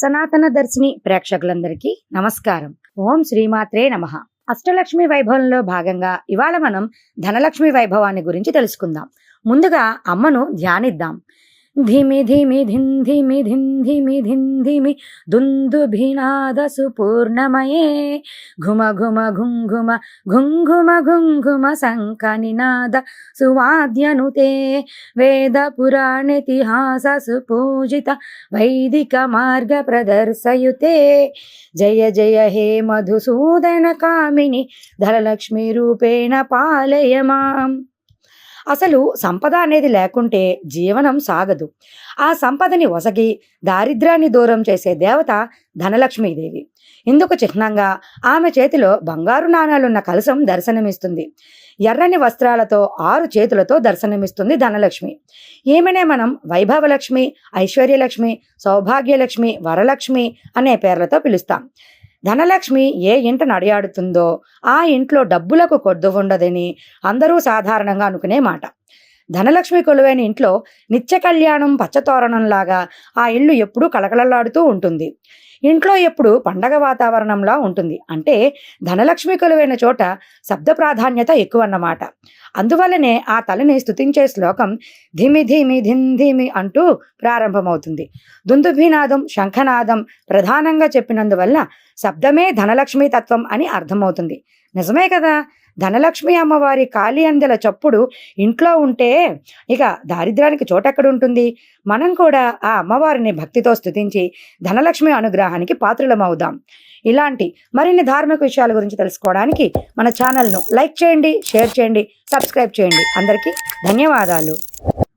సనాతన దర్శిని ప్రేక్షకులందరికీ నమస్కారం. ఓం శ్రీమాత్రే నమ. అష్టలక్ష్మి వైభవంలో భాగంగా ఇవాళ మనం ధనలక్ష్మి వైభవాన్ని గురించి తెలుసుకుందాం. ముందుగా అమ్మను ధ్యానిద్దాం. ధిమి ధిమి ధిన్ ధిమి ధిన్ ధిమి ధిన్ ధిమి దుందుభినాద సుపూర్ణమయే ఘుమ ఘుమ ఘుంఘుమ ఘుంఘుమ ఘుంఘుమ శంఖ నినాద సువాద్యనుతే వేద పురాణితిహాస సుపూజిత వైదిక మార్గ ప్రదర్శయుతే జయ జయ హే మధుసూదన కామిని ధరలక్ష్మి రూపేణ పాలయ మాం అసలు సంపద అనేది లేకుంటే జీవనం సాగదు. ఆ సంపదని ఒసగి దారిద్ర్యాన్ని దూరం చేసే దేవత ధనలక్ష్మీదేవి. ఇందుకు చిహ్నంగా ఆమె చేతిలో బంగారు నాణాలున్న కలశం దర్శనమిస్తుంది. ఎర్రని వస్త్రాలతో ఆరు చేతులతో దర్శనమిస్తుంది ధనలక్ష్మి. ఈమెనే మనం వైభవలక్ష్మి ఐశ్వర్యలక్ష్మి సౌభాగ్యలక్ష్మి వరలక్ష్మి అనే పేర్లతో పిలుస్తాం. ధనలక్ష్మి ఏ ఇంట నడియాడుతుందో ఆ ఇంట్లో డబ్బులకు కొద్దు ఉండదని అందరూ సాధారణంగా అనుకునే మాట. ధనలక్ష్మి కొలువైన ఇంట్లో నిత్య కళ్యాణం పచ్చతోరణంలాగా ఆ ఇల్లు ఎప్పుడూ కలకలలాడుతూ ఉంటుంది. ఇంట్లో ఎప్పుడు పండగ వాతావరణంలా ఉంటుంది. అంటే ధనలక్ష్మి కొలువైన చోట శబ్ద ప్రాధాన్యత ఎక్కువ అన్నమాట అందువల్లనే ఆ తలని స్తుతించే శ్లోకం ధిమి ధిమి ధిన్ ధిమి అంటూ ప్రారంభమవుతుంది. దుందుభినాదం శంఖనాదం ప్రధానంగా చెప్పినందువల్ల శబ్దమే ధనలక్ష్మి తత్వం అని అర్థమవుతుంది. నిజమే కదా? ధనలక్ష్మి అమ్మవారి కాళీ అందెల చప్పుడు ఇంట్లో ఉంటే ఇక దారిద్ర్యానికి చోటెక్కడ ఉంటుంది మనం కూడా ఆ అమ్మవారిని భక్తితో స్తుతించి ధనలక్ష్మి అనుగ్రహానికి పాత్రులమవుదాం. ఇలాంటి మరిన్ని ధార్మిక విషయాల గురించి తెలుసుకోవడానికి మన ఛానల్ను లైక్ చేయండి షేర్ చేయండి సబ్స్క్రైబ్ చేయండి. అందరికీ ధన్యవాదాలు.